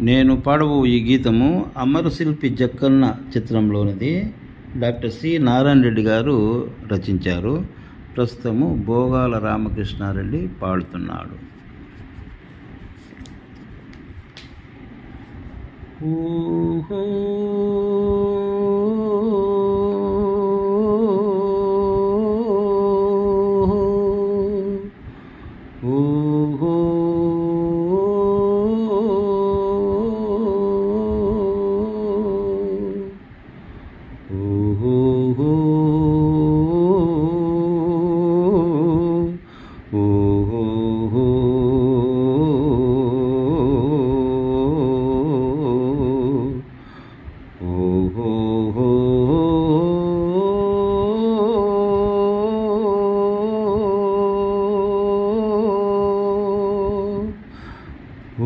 నేను పాడబో ఈ గీతము అమరశిల్పి జక్కన్న చిత్రంలోనిది. డాక్టర్ సి నారాయణ రెడ్డి గారు రచించారు. ప్రస్తుతము భోగాల రామకృష్ణారెడ్డి పాడుతున్నాడు. ఊహో ఊహో ఈ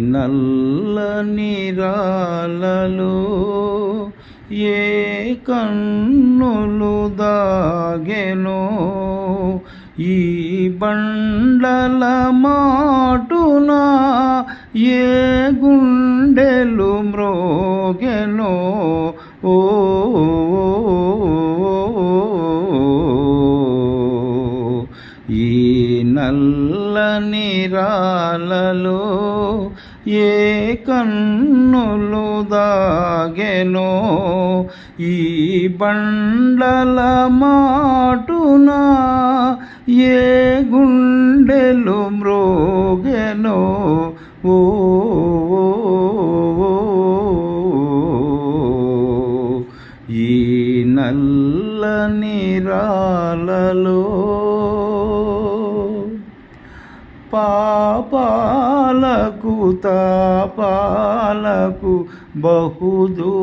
నల్లని రాలలో ఏ కన్నులు దాగెనో? ఈ బండల మాటున ఏ గుండెలు ఓ ఈ నల్లని రాలలో ఏ కన్నులు దాగెనో ఈ బండల మాటున ఏ గుండెలు మ్రోగెనో ఓ నిరాలలో పాపాలకు తాపాలకు బహుదూరములోనున్నవి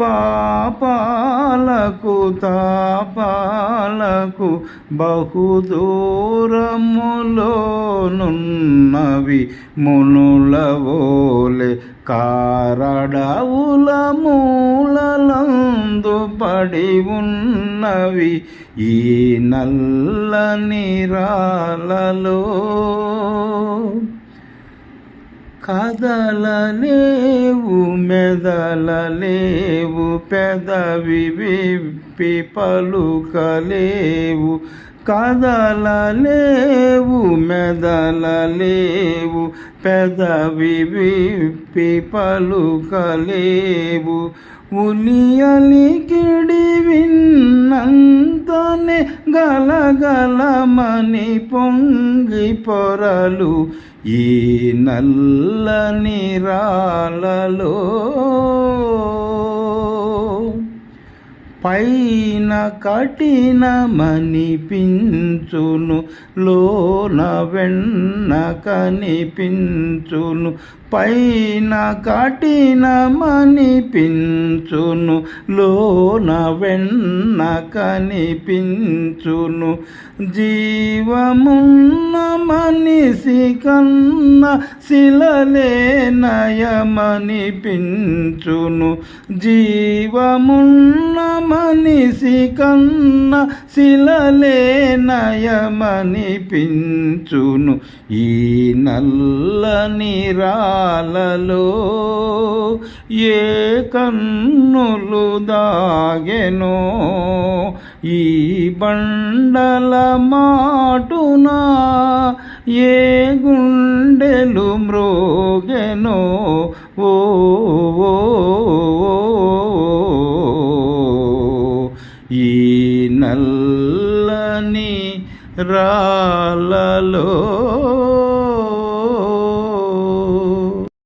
పాపాలకు తాపాలకు బహుదూరములోనున్నవి మునులవోలే కారడవుల మూలలందు పడి ఉన్నవి ఈ నల్ల నిరాలలో. కదలలేవు మెదలలేవు పెదవి విప్పి పలుకలేవు. కదలలేవు మెదలలేవు పెదవి విప్పి పలుకలేవు. ఉలియలికిడి విన్నంతనే గలగలమని పొంగి పొరలు ఈ నల్లని రాలలో పైన కఠినమనిపించును లోన వెన్న కనిపించును పైన కఠినమనిపించును లోన వెన్న కనిపించును. జీవమున్న మనిషి కన్న శిలలే నయమనిపించును జీవమున్న మనిషి కన్న శిలలే నయమనిపించును ఈ నల్లని రా రాలలో ఏ కన్నులు దాగెనో ఈ బండల మాటున ఏ గుండెలు మ్రోగెనో ఓ, ఈ నల్లని రాలలో